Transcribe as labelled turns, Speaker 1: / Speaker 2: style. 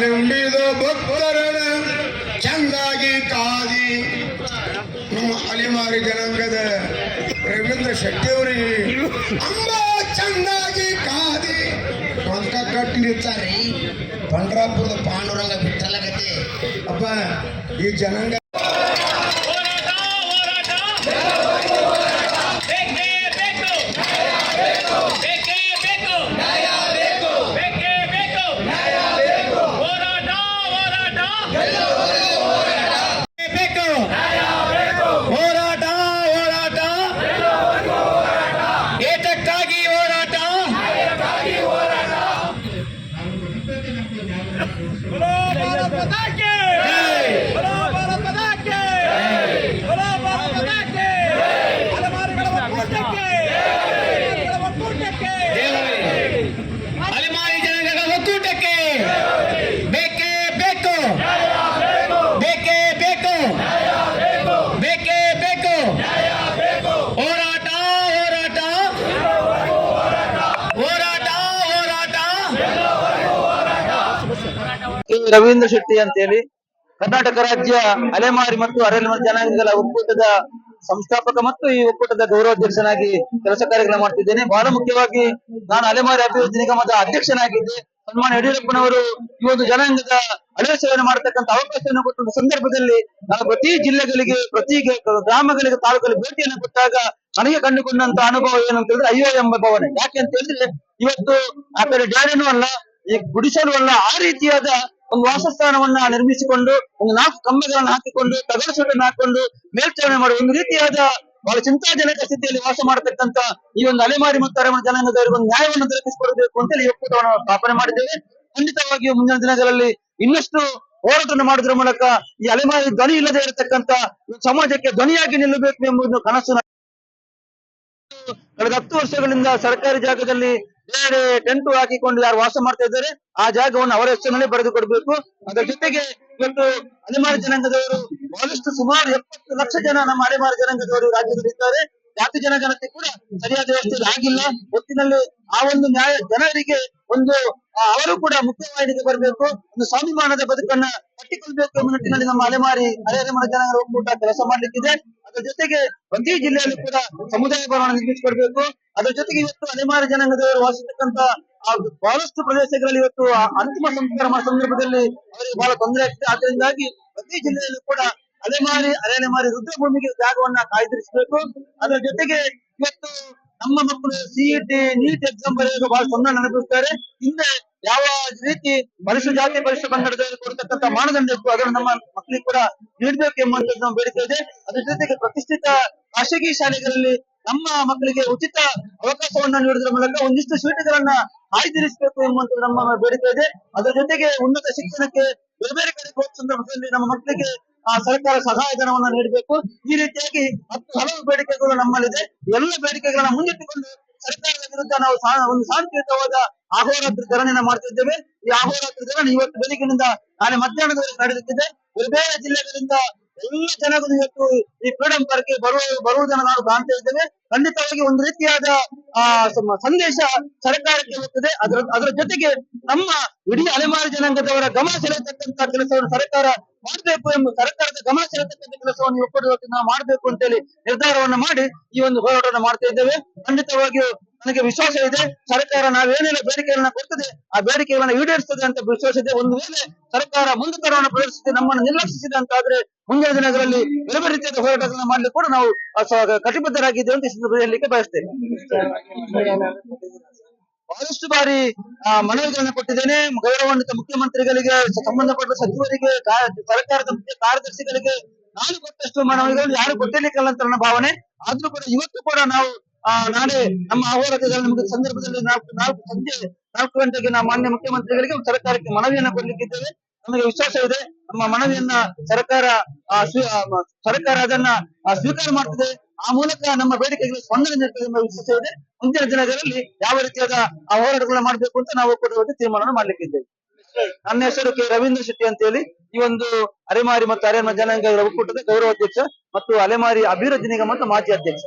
Speaker 1: ನಂಬಿದ ಭಕ್ತರನ ಚಂದಾಗಿ ಕಾದಿ. ನಮ್ಮ ಅಲೆಮಾರಿ ಜನಾಂಗದ ರವೀಂದ್ರ ಶೆಟ್ಟಿಯವರಿಗೆ ಅಂಬ ಚಂದಾಗಿ ಕಾದಿ. ಪಂಕ ಕಟ್ಟಿ ನಿಲ್ತಾರೆ ಪಂಡ್ರಾಪುರದ ಪಾಂಡುರಂಗ ಅಪ್ಪ ಈ ಜನಾಂಗ
Speaker 2: ರವೀಂದ್ರ ಶೆಟ್ಟಿ ಅಂತೇಳಿ ಕರ್ನಾಟಕ ರಾಜ್ಯ ಅಲೆಮಾರಿ ಮತ್ತು ಅರೆಮಾರಿ ಜನಾಂಗಗಳ ಒಕ್ಕೂಟದ ಸಂಸ್ಥಾಪಕ ಮತ್ತು ಈ ಒಕ್ಕೂಟದ ಗೌರವಾಧ್ಯಕ್ಷನಾಗಿ ಕೆಲಸ ಕಾರ್ಯಗಳನ್ನು ಮಾಡ್ತಿದ್ದೇನೆ. ಬಹಳ ಮುಖ್ಯವಾಗಿ ನಾನು ಅಲೆಮಾರಿ ಅಭಿವೃದ್ಧಿ ನಿಗಮದ ಅಧ್ಯಕ್ಷನಾಗಿದ್ದೆ. ಸನ್ಮಾನ ಯಡಿಯೂರಪ್ಪನವರು ಈ ಒಂದು ಜನಾಂಗದ ಅಲೆ ಸೇವನೆ ಮಾಡತಕ್ಕಂತ ಅವಕಾಶವನ್ನು ಕೊಟ್ಟ ಸಂದರ್ಭದಲ್ಲಿ ನಾನು ಪ್ರತಿ ಜಿಲ್ಲೆಗಳಿಗೆ, ಪ್ರತಿ ಗ್ರಾಮಗಳಿಗೆ, ತಾಲೂಕಲ್ಲಿ ಭೇಟಿಯನ್ನು ಕೊಟ್ಟಾಗ ನನಗೆ ಕಂಡುಕೊಂಡಂತ ಅನುಭವ ಏನು ಅಂತ ಹೇಳಿದ್ರೆ ಅಯ್ಯೋ ಎಂಬ ಭಾವನೆ. ಯಾಕೆ ಅಂತ ಹೇಳಿದ್ರೆ ಇವತ್ತು ಆ ಕಡೆ ಡ್ಯಾಡೇನೂ ಅಲ್ಲ, ಈ ಗುಡಿಸಲು ಅಲ್ಲ, ಆ ರೀತಿಯಾದ ಒಂದು ವಾಸಸ್ಥಾನವನ್ನ ನಿರ್ಮಿಸಿಕೊಂಡು, ಒಂದು ನಾಲ್ಕು ಕಂಬಗಳನ್ನು ಹಾಕಿಕೊಂಡು ತಗಡು ಸುಳ್ಳನ್ನು ಹಾಕೊಂಡು ಮೇಲ್ಚಾರಣೆ ಮಾಡುವ ಒಂದು ರೀತಿಯಾದ ಬಹಳ ಚಿಂತಾಜನಕ ಸ್ಥಿತಿಯಲ್ಲಿ ವಾಸ ಮಾಡತಕ್ಕಂತ ಈ ಒಂದು ಅಲೆಮಾರಿ ಮತ್ತು ಅರಮನೆ ಜನಾಂಗದವರಿಗೆ ಒಂದು ನ್ಯಾಯವನ್ನು ದೊರಕಿಸಿಕೊಡಬೇಕು ಅಂತ ಈ ಒಕ್ಕೂಟವನ್ನು ಸ್ಥಾಪನೆ ಮಾಡಿದ್ದೇವೆ. ಖಂಡಿತವಾಗಿಯೂ ಮುಂದಿನ ದಿನಗಳಲ್ಲಿ ಇನ್ನಷ್ಟು ಹೋರಾಟವನ್ನು ಮಾಡುವುದರ ಮೂಲಕ ಈ ಅಲೆಮಾರಿ ಧ್ವನಿ ಇಲ್ಲದೆ ಇರತಕ್ಕಂತ ಸಮಾಜಕ್ಕೆ ಧ್ವನಿಯಾಗಿ ನಿಲ್ಲಬೇಕು ಎಂಬುದು ಕನಸು. ಕಳೆದ ಹತ್ತು ವರ್ಷಗಳಿಂದ ಸರ್ಕಾರಿ ಜಾಗದಲ್ಲಿ ಬೇರೆ ಟೆಂಟು ಹಾಕಿಕೊಂಡು ಯಾರು ವಾಸ ಮಾಡ್ತಾ ಇದ್ದಾರೆ, ಆ ಜಾಗವನ್ನು ಅವರ ಹೆಸರಿನಲ್ಲಿ ಬರೆದು ಕೊಡಬೇಕು. ಅದರ ಜೊತೆಗೆ ಇವತ್ತು ಅಲೆಮಾರಿ ಜನಾಂಗದವರು ಬಹಳಷ್ಟು ಸುಮಾರು ಎಪ್ಪತ್ತು ಲಕ್ಷ ಜನ ನಮ್ಮ ಅಲೆಮಾರಿ ಜನಾಂಗದವರು ರಾಜ್ಯದಲ್ಲಿ ಇದ್ದಾರೆ. ಜಾತಿ ಜನಗಣತಿ ಕೂಡ ಸರಿಯಾದ ವ್ಯವಸ್ಥೆಯಲ್ಲಿ ಆಗಿಲ್ಲ. ಒಟ್ಟಿನಲ್ಲಿ ಆ ಒಂದು ನ್ಯಾಯ, ಜನರಿಗೆ ಒಂದು ಅವರು ಕೂಡ ಮುಖ್ಯವಾಹಿನಿಗೆ ಬರಬೇಕು, ಒಂದು ಸ್ವಾಭಿಮಾನದ ಬದುಕನ್ನ ಕಟ್ಟಿಕೊಳ್ಬೇಕು ಎಂಬ ನಿಟ್ಟಿನಲ್ಲಿ ನಮ್ಮ ಅಲೆಮಾರಿ ಅರೆ ಅಲೆಮಾರಿ ಜನಾಂಗದ ಒಕ್ಕೂಟ ಕೆಲಸ ಮಾಡ್ಲಿಕ್ಕಿದೆ. ಅದರ ಜೊತೆಗೆ ಪ್ರತಿ ಜಿಲ್ಲೆಯಲ್ಲೂ ಕೂಡ ಸಮುದಾಯ ಭವನ ನಿರ್ಮಿಸಿಕೊಡ್ಬೇಕು. ಅದರ ಜೊತೆಗೆ ಇವತ್ತು ಅಲೆಮಾರಿ ಜನಾಂಗದವರು ವಾಸಿಸತಕ್ಕಂತ ಬಹಳಷ್ಟು ಪ್ರದೇಶಗಳಲ್ಲಿ ಇವತ್ತು ಅಂತಿಮ ಸಂಸ್ಕಾರ ಸಂದರ್ಭದಲ್ಲಿ ಅವರಿಗೆ ಬಹಳ ತೊಂದರೆ ಆಗ್ತದೆ. ಆದ್ದರಿಂದಾಗಿ ಪ್ರತಿ ಜಿಲ್ಲೆಯಲ್ಲೂ ಕೂಡ ಅಲೆಮಾರಿ ಅಲೆಮಾರಿ ರುದ್ರಭೂಮಿಗೆ ಜಾಗವನ್ನ ಕಾಯ್ದಿರಿಸಬೇಕು. ಅದರ ಜೊತೆಗೆ ಇವತ್ತು ನಮ್ಮ ಮಕ್ಕಳು ಸಿಇಟಿ ನೀಟ್ ಎಕ್ಸಾಮ್ ಬರೆಯುವಾಗ ಬಹಳ ತೊಂದರೆ ಅನುಭವಿಸ್ತಾರೆ ಹಿಂದೆ ಯಾವ ರೀತಿ ಪರಿಶು ಜಾತಿ ಪರಿಶು ಬಂದ ಕೊಡ್ತಕ್ಕಂತ ಮಾನದಂಡ ಅದನ್ನು ನಮ್ಮ ಮಕ್ಕಳಿಗೆ ಕೂಡ ನೀಡಬೇಕು ಎಂಬಂತದ್ದು ನಾವು ಬೇಡಿಕೆ ಇದೆ. ಅದ್ರ ಜೊತೆಗೆ ಪ್ರತಿಷ್ಠಿತ ಖಾಸಗಿ ಶಾಲೆಗಳಲ್ಲಿ ನಮ್ಮ ಮಕ್ಕಳಿಗೆ ಉಚಿತ ಅವಕಾಶವನ್ನ ನೀಡುವುದರ ಮೂಲಕ ಒಂದಿಷ್ಟು ಸೀಟುಗಳನ್ನ ಕಾಯ್ದಿರಿಸಬೇಕು ಎಂಬಂತ ನಮ್ಮ ಬೇಡಿಕೆ ಇದೆ. ಅದರ ಜೊತೆಗೆ ಉನ್ನತ ಶಿಕ್ಷಣಕ್ಕೆ ಬೇರೆ ಬೇರೆ ಕಡೆ ಹೋಗುವ ಸಂದರ್ಭದಲ್ಲಿ ನಮ್ಮ ಮಕ್ಕಳಿಗೆ ಆ ಸರ್ಕಾರ ಸಹಾಯಧನವನ್ನ ನೀಡಬೇಕು. ಈ ರೀತಿಯಾಗಿ ಹತ್ತು ಹಲವು ಬೇಡಿಕೆಗಳು ನಮ್ಮಲ್ಲಿದೆ. ಎಲ್ಲ ಬೇಡಿಕೆಗಳನ್ನ ಮುಂದಿಟ್ಟುಕೊಂಡು ಸರ್ಕಾರದ ವಿರುದ್ಧ ನಾವು ಒಂದು ಶಾಂತಿಯುತವಾದ ಅಹೋರಾತ್ರಿ ಧರಣಿಯನ್ನ ಮಾಡ್ತಿದ್ದೇವೆ. ಈ ಅಹೋರಾತ್ರಿ ಧರಣಿ ಇವತ್ತು ಬೆಳಗಿನಿಂದ ನಾಳೆ ಮಧ್ಯಾಹ್ನದವರೆಗೆ ನಡೆಯುತ್ತಿದೆ. ಬೇರೆ ಬೇರೆ ಜಿಲ್ಲೆಗಳಿಂದ ಎಲ್ಲ ಜನಗಳು ಇವತ್ತು ಈ ಫ್ರೀಡಂ ಪಾರ್ಕ್ ಬರುವ, ಬರುವುದನ್ನು ನಾವು ಕಾಣ್ತಾ ಇದ್ದೇವೆ. ಖಂಡಿತವಾಗಿ ಒಂದು ರೀತಿಯಾದ, ಆ ಸಂದೇಶ ಸರ್ಕಾರಕ್ಕೆ ಹೋಗ್ತದೆ. ಅದರ ಅದರ ಜೊತೆಗೆ ನಮ್ಮ ಇಡೀ ಅಲೆಮಾರಿ ಜನಾಂಗದವರ ಗಮನ ಸೆಳೆಯತಕ್ಕಂತಹ ಕೆಲಸವನ್ನು ಸರ್ಕಾರ ಮಾಡಬೇಕು ಎಂಬ ಸರ್ಕಾರದ ಗಮನ ಸೆಳೆಯತಕ್ಕಂತ ಕೆಲಸವನ್ನು ಒಪ್ಪುವುದಕ್ಕೆ ನಾವು ಮಾಡಬೇಕು ಅಂತೇಳಿ ನಿರ್ಧಾರವನ್ನು ಮಾಡಿ ಈ ಒಂದು ಹೋರಾಟವನ್ನು ಮಾಡ್ತಾ ಇದ್ದೇವೆ. ಖಂಡಿತವಾಗಿಯೂ ನನಗೆ ವಿಶ್ವಾಸ ಇದೆ. ಸರ್ಕಾರ ನಾವೇನೆಲ್ಲ ಬೇಡಿಕೆಗಳನ್ನ ಕೊಡ್ತದೆ, ಆ ಬೇಡಿಕೆಗಳನ್ನ ಈಡೇರಿಸ್ತದೆ ಅಂತ ವಿಶ್ವಾಸ ಇದೆ. ಒಂದು ವೇಳೆ ಸರ್ಕಾರ ಮುಂದುತರವನ್ನು ಪ್ರದರ್ಶಿಸಿ ನಮ್ಮನ್ನು ನಿರ್ಲಕ್ಷಿಸಿದೆ ಅಂತಾದ್ರೆ ಮುಂದಿನ ದಿನಗಳಲ್ಲಿ ಬೇರೆ ರೀತಿಯಾದ ಹೋರಾಟಗಳನ್ನ ಮಾಡಲಿಕ್ಕೆ ಕೂಡ ನಾವು ಕಟಿಬದ್ಧರಾಗಿದ್ದೇವೆ ಅಂತ ಸಂದರ್ಭದಲ್ಲಿ ಬಯಸ್ತೇನೆ. ಬಹಳಷ್ಟು ಬಾರಿ ಆ, ಮನವಿಗಳನ್ನ ಕೊಟ್ಟಿದ್ದೇನೆ. ಗೌರವಾನ್ವಿತ ಮುಖ್ಯಮಂತ್ರಿಗಳಿಗೆ ಸಂಬಂಧಪಟ್ಟ ಸಚಿವರಿಗೆ ಸರ್ಕಾರದ ಮುಖ್ಯ ಕಾರ್ಯದರ್ಶಿಗಳಿಗೆ ನಾನು ಕೊಟ್ಟಷ್ಟು ಮನವಿಗಳು. ಯಾರು ಕೊಟ್ಟಿರ್ಲಿಕ್ಕಲ್ಲ ಅಂತ ನನ್ನ ಭಾವನೆ. ಆದ್ರೂ ಕೂಡ ಇವತ್ತು ಕೂಡ ನಾವು ನಾಳೆ ನಮ್ಮ ಹೋರಾಟದಲ್ಲಿ ನಮಗೆ ಸಂದರ್ಭದಲ್ಲಿ ನಾಲ್ಕು ನಾಲ್ಕು ಸಂಜೆ ನಾಲ್ಕು ಗಂಟೆಗೆ ನಾವು ಮಾನ್ಯ ಮುಖ್ಯಮಂತ್ರಿಗಳಿಗೆ ಸರ್ಕಾರಕ್ಕೆ ಮನವಿಯನ್ನು ಕೊಡ್ಲಿಕ್ಕಿದ್ದೇವೆ. ನಮಗೆ ವಿಶ್ವಾಸ ಇದೆ. ನಮ್ಮ ಮನವಿಯನ್ನ ಸರ್ಕಾರ ಸರ್ಕಾರ ಅದನ್ನ ಸ್ವೀಕಾರ ಮಾಡ್ತದೆ. ಆ ಮೂಲಕ ನಮ್ಮ ಬೇಡಿಕೆಗಳಿಗೆ ಸ್ಪಂದನೆ ವಿಶ್ವಾಸ ಮುಂದಿನ ದಿನಗಳಲ್ಲಿ ಯಾವ ರೀತಿಯಾದ ಆ ಹೋರಾಟಗಳನ್ನ ಮಾಡಬೇಕು ಅಂತ ನಾವು ಕೂಡ ತೀರ್ಮಾನ ಮಾಡ್ಲಿಕ್ಕಿದ್ದೇವೆ ನನ್ನ ಹೆಸರು ಕೆ. ರವೀಂದ್ರ ಶೆಟ್ಟಿ ಅಂತ ಹೇಳಿ ಈ ಒಂದು ಅಲೆಮಾರಿ ಮತ್ತು ಅರೆಮಾರಿ ಜನಾಂಗ ಒಕ್ಕೂಟದ ಗೌರವಾಧ್ಯಕ್ಷ ಮತ್ತು ಅಲೆಮಾರಿ ಅಭಿವೃದ್ಧಿ ನಿಗಮದ ಮಾಜಿ ಅಧ್ಯಕ್ಷ.